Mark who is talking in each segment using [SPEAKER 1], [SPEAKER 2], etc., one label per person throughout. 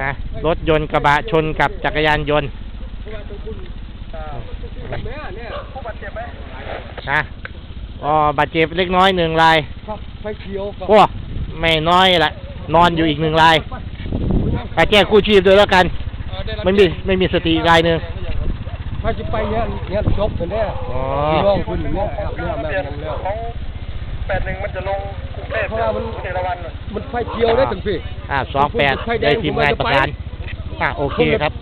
[SPEAKER 1] นะรถยนต์กระบะชนกับจักรยานยนต์
[SPEAKER 2] แม่เนี่ยผู้บาดเจ็บไหม
[SPEAKER 1] นะอ๋อบาดเจ็บเล็กน้อยหนึ่งราย
[SPEAKER 2] ครับไฟเขียวครับ
[SPEAKER 1] โอ้ไม่น้อยละนอนอยู่อีกหนึ่งรายไปแจ้งกู้ชีพด้วยแล้วกัน ไม่มีไม่มีสติอีกรายหนึ่ง
[SPEAKER 2] ถ้าจะไปเนี่ยเนี่ยจบกันแน่
[SPEAKER 1] อ๋อ
[SPEAKER 2] พี่น้องคุณเนี่ยแอบเนี่ยแม่ยังแล้ว
[SPEAKER 3] ของแปดหนึ่งมันจะลงกรุง เทพ
[SPEAKER 2] เพราะว่ามัน
[SPEAKER 3] เทรวันน่ะ
[SPEAKER 2] มันไฟเขียวได้ถึงพี่
[SPEAKER 1] อ่าสองแปดได้ทีมงานประสานอ่าโอเคครับ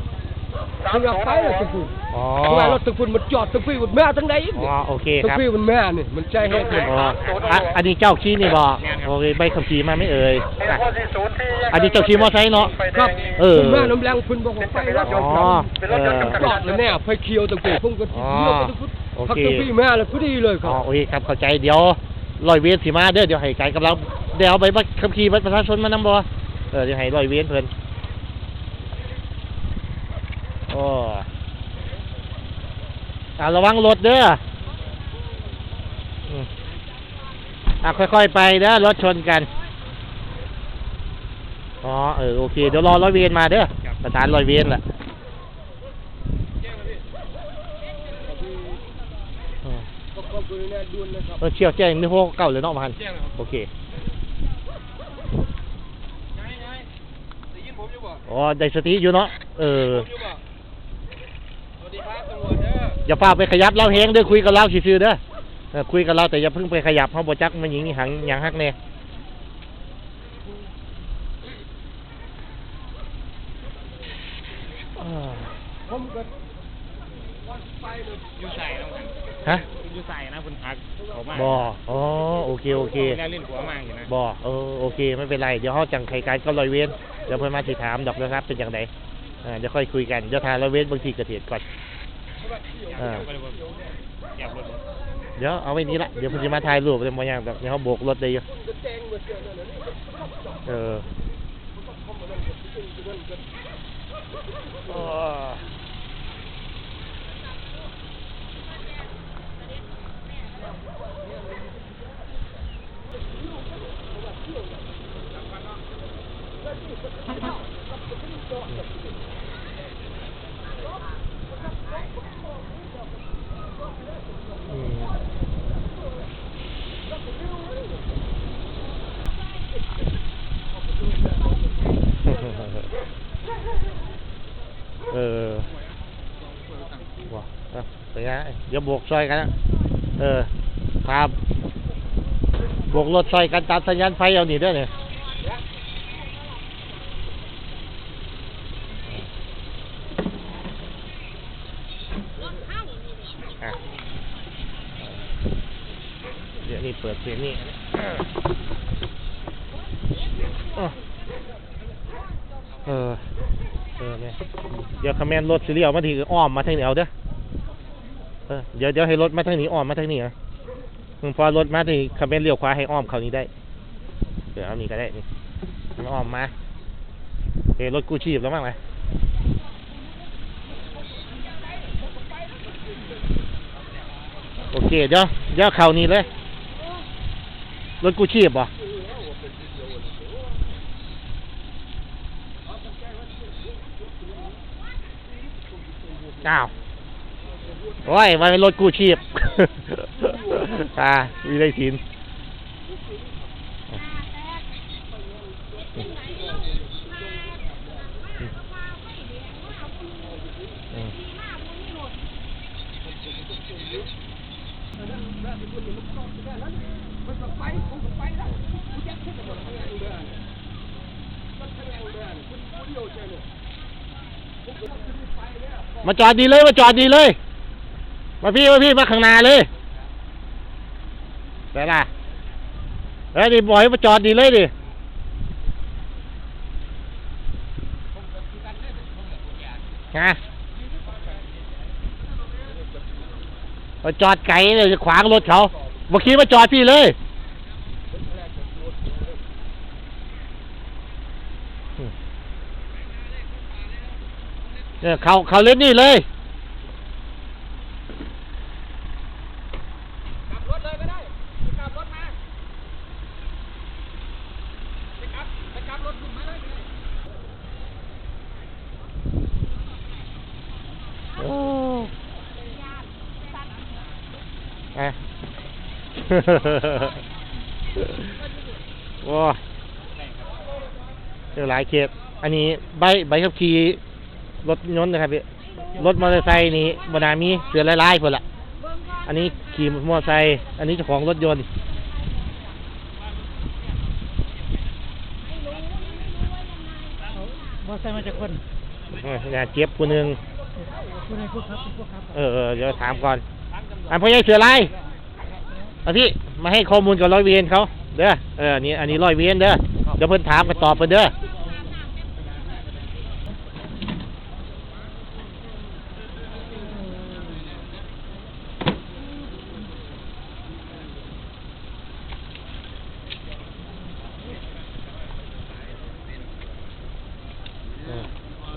[SPEAKER 2] คุณอยากไปเลยถึงพี่
[SPEAKER 1] อ๋อ
[SPEAKER 2] เพราะว่ารถถึงคุณมันจอดถึงพี่มันแม่ทั้งใดอีก
[SPEAKER 1] อ๋อโอเค
[SPEAKER 2] ถึง
[SPEAKER 1] ครับ
[SPEAKER 2] พี่มันแม่นี่มันใจให้เลย
[SPEAKER 1] อ๋ออะอันนี้เจ้าขี้นี่บอกโอเคใบขับขี่มาไม่เอ่ย
[SPEAKER 3] นี่
[SPEAKER 1] อะ
[SPEAKER 3] ข้อสี่ศูนย์ที่แยก
[SPEAKER 1] อันนี้เจ้าขี่มอไซค์เนาะ
[SPEAKER 3] ไฟแด
[SPEAKER 2] ครับ
[SPEAKER 3] งนี่
[SPEAKER 1] เออ
[SPEAKER 2] คุณแม่น้ำแรงคุณบอกว่าไฟรถ
[SPEAKER 1] อ๋อ
[SPEAKER 3] เป็นรถยนต์กับจักร
[SPEAKER 2] จ
[SPEAKER 3] ยา
[SPEAKER 2] อด
[SPEAKER 3] นย
[SPEAKER 2] แล้
[SPEAKER 3] น
[SPEAKER 2] ว
[SPEAKER 3] ต์
[SPEAKER 2] เนี่ยไฟเขียวถึงพี่พุ่งก็
[SPEAKER 1] อ๋อ
[SPEAKER 2] เลี้ยวไปถึง
[SPEAKER 1] โอ
[SPEAKER 2] พัก
[SPEAKER 1] เค
[SPEAKER 2] ถึงพี่แม่เลยพอดีเลยค
[SPEAKER 1] อ๋
[SPEAKER 2] รั
[SPEAKER 1] อบโอเคครับเข้าใจเดี๋ยว ลอยเวียนสีมาเด้อเดี๋ยวให้ไกด์กับเราเดี๋ยวเอาใบบัตรขับขี่บัตรประชาชนมานำบ่เออเดี๋ยวให้ลอยเวียนเพิ่นโอ้อ่าระวังรถเด้ออืมอะค่อยๆไปเด้อรถชนกันอ๋อเออโอเคเดี๋ยวรอร้อยเวียนมาเด้อประธานร้อยเวียนแหละอืม
[SPEAKER 2] ก็ก็คือเนี่ยด่วนนะครับ
[SPEAKER 1] เออเชี่ยวแจ้งนี่พวกเก่าเลยเนาะพันโอเคอ๋อได้สติอยู่เนาะเออ
[SPEAKER 2] สวัสดีครับตำรวจเด้อ
[SPEAKER 1] อย่าฟ้าไปขยับเราแฮงเด้อคุยกับเราซื่อๆเด้อเออคุยกับเราแต่อย่าเพิ่งไปขยับเพราะบ่จักมันหญิงหังหยังฮักแน่อ่า
[SPEAKER 2] ผมก็
[SPEAKER 4] อ ยู่ใส่แล้วกัน
[SPEAKER 1] ฮะ
[SPEAKER 4] อยู่ใส่นะคุณพักเขามา
[SPEAKER 1] บ่อ๋อโอเคโอเค
[SPEAKER 4] แล้วเล่นหัวมากอยู่นะ
[SPEAKER 1] บ่เออโอเคไม่เป็นไรเดี๋ยวเฮาจังไขการก็ลอยเว้นเดี๋ยวเพิ่นมาสิถามดอกนะครับเป็นจังไดอ่าเดี๋ยวค่อยคุยกันเดี๋ยวทานลอยเว้นบางทีเกิดเหตุก่อนอ่า
[SPEAKER 4] อยากรถ
[SPEAKER 1] เดี๋ยวเอาไว้นี้ละเดี๋ยวเพิ่นสิมาถ่ายรูปเดี๋ยวบ่อย่างดอกเดี๋ยวเฮาโบกรถได้อยู่เอออ๋ออืม เออ ว้าเอาไปไงเดี๋ยวบวกซอยกันนะเออพาบวกรถซอยกันตามสัญญาณไฟเอาหนีด้วยเนี่ยเดี๋ยวนี่เปิดเพลงนี่เออ เออเออเนี่ยเดี๋ยวคอมเมนต์รถซีเรียลมาทีอ้อมมาทางนี้เอาเด้อเดี๋ยวเดี๋ยวให้รถมาทางนี้อ้อมมาทางนี้อะอืมพอรถมาทีคอมเมนต์เลี้ยวขวาให้อ้อมเขานี้ได้เดี๋ยวเอานี้ก็ได้นี่อ้อมมาเอ้รถกู้ชีพแล้วมั้งไหมโอเคเดี๋ยวเดี๋ยวเขานี้เลยรถกู้ชีพบ่ อ้าวโอ้ยมันเป็นรถกู้ชีพ อ่าวิไลศิล มาจอดดีเลยมาจอดดีเลย มาพี่มาพี่มาข้างหน้าเลยได้ล่ะเฮ้ยดิบอยมาจอดดีเลยดิฮะมาจอดไกลเลยจะขวางรถเขาเมื่อกี้มาจอดพี่เลย อเขาเขาเล่นนี่เลย
[SPEAKER 2] ขับรถเลยก็ได้ขับรถมไปขับไปขับรถคุณมาเลยก็ได้โอ้
[SPEAKER 1] เอ๊ะ ว้าเจอหลายเขตอันนี้ใบใบขับขี่ รถยนต์นะครับพี่รถมอเตอร์ไซค์นี่บนามีเสือลายๆคนละอันนี้ขี่มอเตอร์ไซค์อันนี้เจ้าของรถยนต์
[SPEAKER 5] มอไซค์มาจากคน
[SPEAKER 1] เออเนี่ยเจ็บคนหนึ่ง
[SPEAKER 5] คนไหนพวกครับเป็นพวกครับ
[SPEAKER 1] เออเออเดี๋ยวถามก่อนอันพ่อใหญ่เสือลายเอาพี่มาให้ข้อมูลกับร้อยเวรเขาเด้อเอออันนี้อันนี้ร้อยเวรเด้อเดี๋ยวเพิ่นถามไปตอบเพิ่นเด้ออืม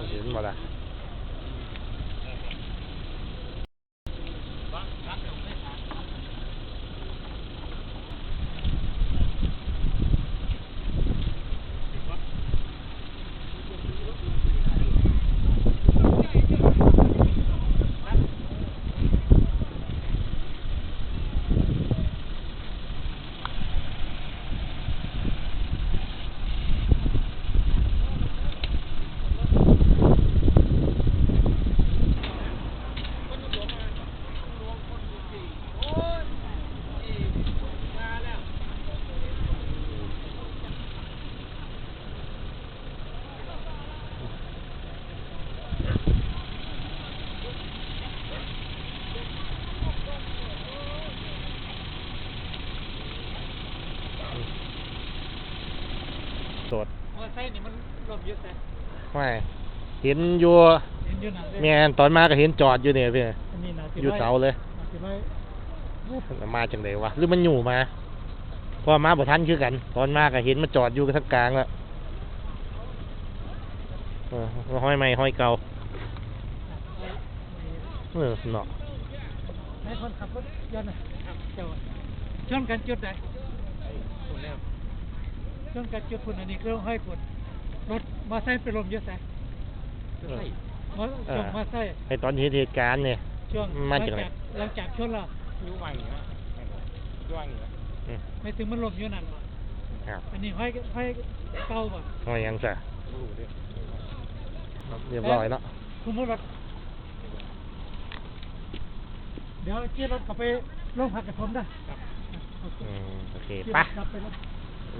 [SPEAKER 1] เห็นหมดละโสด
[SPEAKER 5] มอไซค์นี่มันรถเยอะแต่
[SPEAKER 1] ไม่เห็นอยู่
[SPEAKER 5] เห็นอยู่นะ
[SPEAKER 1] แม่นตอนมาก็เห็นจอดอยู่เนี่ยพี่
[SPEAKER 5] อันนี้นะ
[SPEAKER 1] อยู่เสาเลย
[SPEAKER 5] สิไว้
[SPEAKER 1] มาจังไดวะหรือมันอยู่มาเพอมาบ่ทันคือกัน ตอนมาก็เห็นมันจอดอยู่กันทั้งกลางแล้วเออห้อยไม้ห้อยเก่าเออเนาะ
[SPEAKER 5] ให้คนขับรถยนต์นะเจ้าชนกันจุดไหน
[SPEAKER 4] คนแล้ว
[SPEAKER 5] ชนกันจุดคุณอันนี้คือห้อยคุณรถมอไซค์ไปลมเยอะแต่
[SPEAKER 1] เออ
[SPEAKER 5] มอช่วงมอไซค์
[SPEAKER 1] ไอตอนเห็นเหตุการณ์เนี่ย
[SPEAKER 5] ช่วง
[SPEAKER 1] มาจากไหน
[SPEAKER 5] หลังจากชนแล้ว
[SPEAKER 4] ยุ่งวางอยู่นะยุ่งวางอยู่นะ
[SPEAKER 1] อืม
[SPEAKER 5] ไม่ถึงมันลมอยู่นั่นบ่
[SPEAKER 1] ครับ
[SPEAKER 5] อันนี้ห้อยห้อยเก่าบ่
[SPEAKER 1] ห้อยยังซะ
[SPEAKER 4] ไม่รู้ด้วย
[SPEAKER 1] เรียบร้อยเนาะ
[SPEAKER 5] คุณมุรถเดี๋ยวเจี๊ยรถกลับไปโรงพักกับผมได้
[SPEAKER 1] อืมโอเค
[SPEAKER 5] เจี๊ย
[SPEAKER 1] ไป
[SPEAKER 5] รถกลับไปแล้ว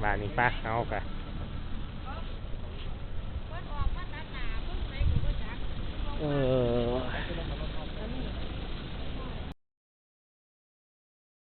[SPEAKER 1] บ้านนี้ไปเอาไปเออ